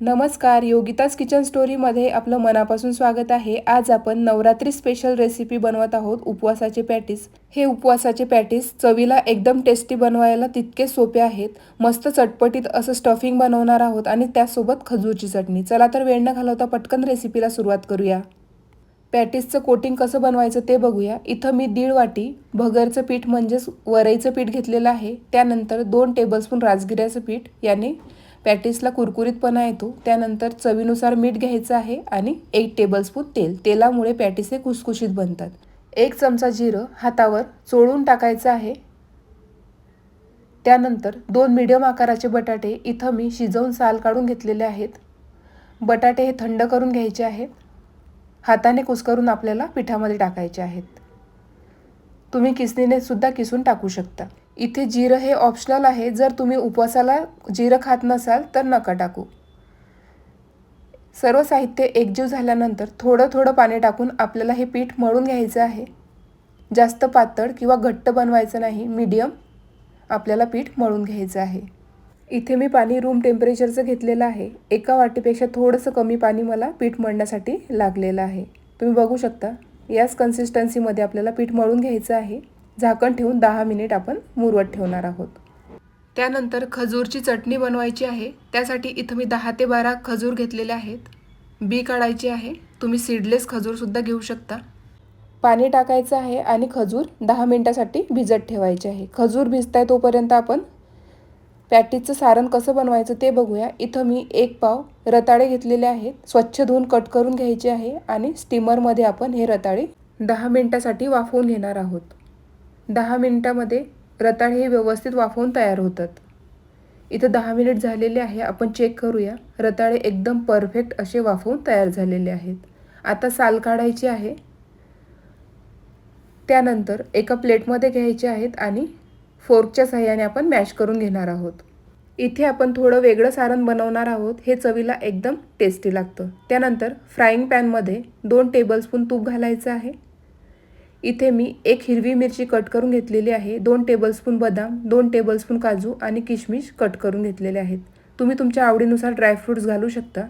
नमस्कार योगिताज किचन स्टोरीमध्ये आपलं मनापासून स्वागत आहे. आज आपण नवरात्री स्पेशल रेसिपी बनवत आहोत उपवासाचे पॅटीस हे उपवासाचे पॅटीस चवीला एकदम टेस्टी बनवायला तितके सोपे आहेत. मस्त चटपटीत असं स्टफिंग बनवणार आहोत आणि त्यासोबत खजूरची चटणी. चला तर वेळ न घालवता पटकन रेसिपीला सुरुवात करूया. पॅटीसचं कोटिंग कसं बनवायचं ते बघूया. इथं मी दीड वाटी भगरचं पीठ म्हणजेच वरईचं पीठ घेतलेलं आहे. त्यानंतर दोन टेबलस्पून राजगिऱ्याचं पीठ याने पॅटीसला कुरकुरीतपणा येतो. त्यानंतर चवीनुसार मीठ घ्यायचं आहे आणि एक टेबलस्पून तेल. तेलामुळे पॅटीस हे कुसकुशीत बनतात. एक चमचा जिरं हातावर चोळून टाकायचं आहे. त्यानंतर दोन मिडियम आकाराचे बटाटे इथं मी शिजवून साल काढून घेतलेले आहेत. बटाटे हे थंड करून घ्यायचे आहेत. हाताने कुस्करून आपल्याला पिठामध्ये टाकायचे आहेत. तुम्ही किसणीने सुद्धा किसून टाकू शकता. इथे जिरं हे ऑप्शनल आहे. जर तुम्ही उपवासाला जिरं खात नसाल तर नका टाकू. सर्व साहित्य एकजीव झाल्यानंतर थोडं थोडं पाणी टाकून आपल्याला हे पीठ मळून घ्यायचं आहे. जास्त पातळ किंवा घट्ट बनवायचं नाही. मीडियम आपल्याला पीठ मळून घ्यायचं आहे. इथे मी पाणी रूम टेम्परेचरचं घेतलेलं आहे. एका वाटीपेक्षा थोडंसं कमी पाणी मला पीठ मळण्यासाठी लागलेलं आहे. तुम्ही बघू शकता याच कन्सिस्टन्सीमध्ये आपल्याला पीठ मळून घ्यायचं आहे. झाकण ठेवून दहा मिनिट आपण मुरवत ठेवणार आहोत. त्यानंतर खजूरची चटणी बनवायची आहे. त्यासाठी इथं मी दहा ते बारा खजूर घेतलेले आहेत. बी काढायची आहे. तुम्ही सीडलेस खजूरसुद्धा घेऊ शकता. पाणी टाकायचं आहे आणि खजूर दहा मिनटासाठी भिजत ठेवायचे आहे. खजूर भिजताय तोपर्यंत आपण पॅटीचं सारण कसं बनवायचं ते बघूया. इथं मी एक पाव रताळे घेतलेले आहेत. स्वच्छ धुवून कट करून घ्यायचे आहे आणि स्टीमरमध्ये आपण हे रताळे दहा मिनटासाठी वाफवून घेणार आहोत. दहा मिनटामध्ये रताळे हे व्यवस्थित वाफवून तयार होतात. इथं दहा मिनिट झालेले आहे आपण चेक करूया. रताळे एकदम परफेक्ट असे वाफवून तयार झालेले आहेत. आता साल काढायची आहे. त्यानंतर एका प्लेटमध्ये घ्यायचे आहेत आणि फोर्कच्या सहाय्याने आपण मॅश करून घेणार आहोत. इथे आपण थोडं वेगळं सारण बनवणार आहोत. हे चवीला एकदम टेस्टी लागतं. त्यानंतर फ्राईंग पॅनमध्ये दोन टेबलस्पून तूप घालायचं आहे. इथे मी एक हिरवी मिरची कट करून घेतलेली आहे दोन टेबलस्पून बदाम दोन टेबलस्पून काजू आणि किशमिश कट करून घेतलेले आहेत. तुम्ही तुमच्या आवडीनुसार ड्रायफ्रूट्स घालू शकता.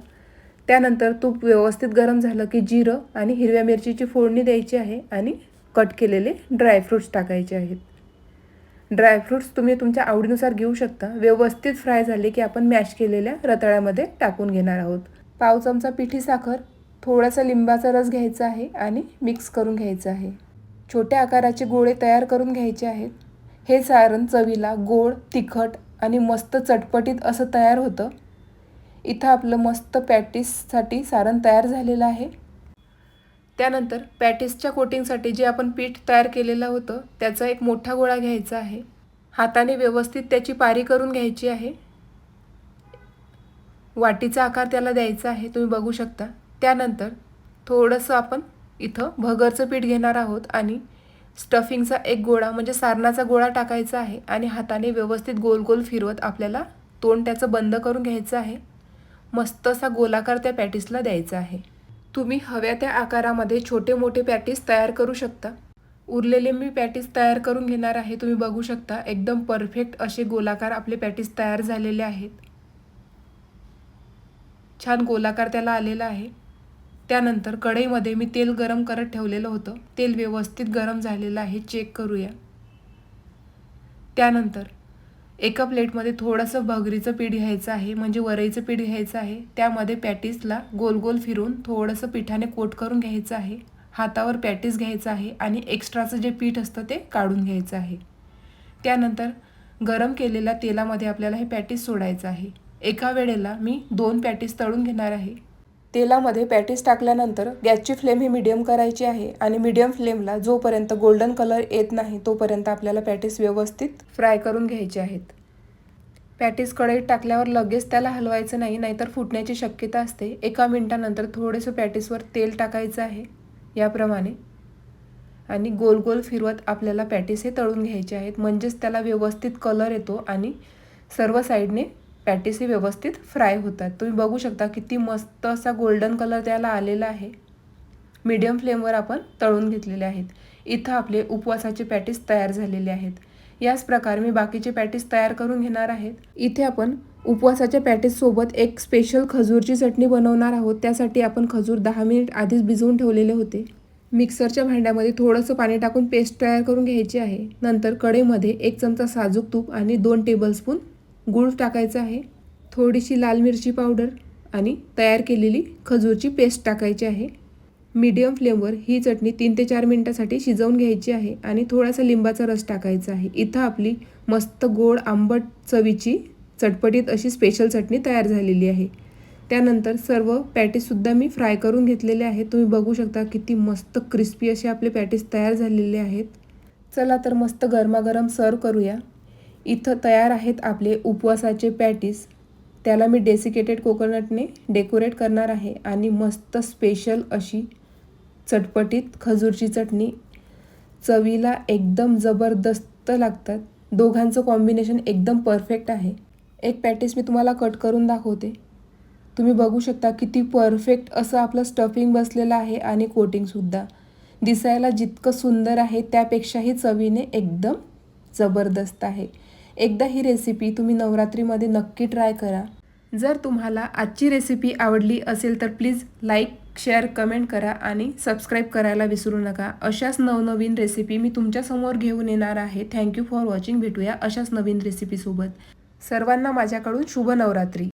त्यानंतर तूप व्यवस्थित गरम झालं की जिरं आणि हिरव्या मिरचीची फोडणी द्यायची आहे आणि कट केलेले ड्रायफ्रूट्स टाकायचे आहेत. ड्रायफ्रूट्स तुम्ही तुमच्या आवडीनुसार घेऊ शकता. व्यवस्थित फ्राय झाले की आपण मॅश केलेल्या रताळ्यामध्ये टाकून घेणार आहोत. पाव चमचा पिठी साखर थोडासा लिंबाचा रस घ्यायचा आहे आणि मिक्स करून घ्यायचा आहे. छोट्या आकाराचे गोळे तयार करून घ्यायचे आहेत. हे सारण चवीला गोड तिखट आणि मस्त चटपटीत असं तयार होतं. इथं आपलं मस्त पॅटीससाठी सारण तयार झालेलं आहे. त्यानंतर पॅटीसच्या कोटिंगसाठी जे आपण पीठ तयार केलेलं होतं त्याचा एक मोठा गोळा घ्यायचा आहे. हाताने व्यवस्थित त्याची पारी करून घ्यायची आहे. वाटीचा आकार त्याला द्यायचा आहे तुम्ही बघू शकता. त्यानंतर थोडंसं आपण इथं भगरचं पीठ घेणार आहोत आणि स्टफिंगचा एक गोळा म्हणजे सारणाचा गोळा टाकायचा आहे आणि हाताने व्यवस्थित गोल गोल फिरवत आपल्याला तोंड त्याचं बंद करून घ्यायचं आहे. मस्त असा गोलाकार त्या पॅटीसला द्यायचा आहे. तुम्ही हव्या त्या आकारामध्ये छोटे मोठे पॅटीस तयार करू शकता. उरलेले मी पॅटीस तयार करून घेणार आहे. तुम्ही बघू शकता एकदम परफेक्ट असे गोलाकार आपले पॅटीस तयार झालेले आहेत. छान गोलाकार त्याला आलेला आहे. त्यानंतर कढईमध्ये मी तेल गरम करत ठेवलेलं होतं. तेल व्यवस्थित गरम झालेलं आहे. चेक करूया. त्यानंतर एका प्लेटमध्ये थोडंसं भगरीचं पीठ घ्यायचं आहे. म्हणजे वरईचं पीठ घ्यायचं आहे. त्यामध्ये पॅटीसला गोल गोल फिरून थोडंसं पिठाने कोट करून घ्यायचं आहे. हातावर पॅटीस घ्यायचं आहे आणि एक्स्ट्राचं जे पीठ असतं ते काढून घ्यायचं आहे. त्यानंतर गरम केलेल्या तेलामध्ये आपल्याला हे पॅटीस सोडायचं आहे. एका वेळेला मी दोन पॅटीस तळून घेणार आहे. तेलामध्ये पॅटीस टाकल्यानंतर गॅसची फ्लेम ही मिडियम करायची आहे आणि मिडियम फ्लेमला जोपर्यंत गोल्डन कलर येत नाही तोपर्यंत आपल्याला पॅटीस व्यवस्थित फ्राय करून घ्यायचे आहेत. पॅटीस कढईत टाकल्यावर लगेच त्याला हलवायचं नाही नाहीतर फुटण्याची शक्यता असते. एका मिनटानंतर थोडेसं पॅटीसवर तेल टाकायचं आहे याप्रमाणे. आणि गोल गोल फिरवत आपल्याला पॅटीस हे तळून घ्यायचे आहेत. म्हणजेच त्याला व्यवस्थित कलर येतो आणि सर्व साईडने पॅटीस हे व्यवस्थित फ्राय होतात. तुम्ही बघू शकता किती मस्त असा गोल्डन कलर त्याला आलेला आहे. मीडियम फ्लेमवर आपण तळून घेतलेले आहेत. इथं आपले उपवासाचे पॅटीस तयार झालेले आहेत. याच प्रकारे मी बाकीचे पॅटीस तयार करून घेणार आहेत इथे आपण उपवासाच्या पॅटीससोबत एक स्पेशल खजूरची चटणी बनवणार आहोत. त्यासाठी आपण खजूर दहा मिनिट आधीच भिजवून ठेवलेले होते. मिक्सरच्या भांड्यामध्ये थोडंसं पाणी टाकून पेस्ट तयार करून घ्यायची आहे. नंतर कढईमध्ये एक चमचा साजूक तूप आणि दोन टेबलस्पून गूळ टाकायचं आहे थोडीशी लाल मिरची पावडर आणि तयार केलेली खजूरची पेस्ट टाकायची आहे. मीडियम फ्लेमवर ही चटणी तीन ते चार मिनटासाठी शिजवून घ्यायची आहे आणि थोडासा लिंबाचा रस टाकायचा आहे. इथं आपली मस्त गोड आंबट चवीची चटपटीत अशी स्पेशल चटणी तयार झालेली आहे. त्यानंतर सर्व पॅटीससुद्धा मी फ्राय करून घेतलेले आहेत. तुम्ही बघू शकता किती मस्त क्रिस्पी असे आपले पॅटीस तयार झालेले आहेत. चला तर मस्त गरमागरम सर्व करूया. इथं तयार आहेत आपले उपवासाचे पॅटीस. त्याला मी डेसिकेटेड कोकोनटने डेकोरेट करणार आहे आणि मस्त स्पेशल अशी चटपटीत खजूरची चटणी. चवीला एकदम जबरदस्त लागतात. दोघांचं कॉम्बिनेशन एकदम परफेक्ट आहे. एक पॅटीस मी तुम्हाला कट करून दाखवते. तुम्ही बघू शकता किती परफेक्ट असं आपलं स्टफिंग बसलेलं आहे आणि कोटिंगसुद्धा दिसायला जितकं सुंदर आहे त्यापेक्षाही चवीने एकदम जबरदस्त आहे. एकदा ही रेसिपी तुम्ही नवरात्रीमध्ये नक्की ट्राय करा. जर तुम्हाला आजची रेसिपी आवडली असेल तर प्लीज लाईक शेअर कमेंट करा आणि सबस्क्राईब करायला विसरू नका. अशाच नवनवीन रेसिपी मी तुमच्यासमोर घेऊन येणार आहे. थँक्यू फॉर वॉचिंग भेटूया अशाच नवीन रेसिपीसोबत सर्वांना माझ्याकडून शुभ नवरात्री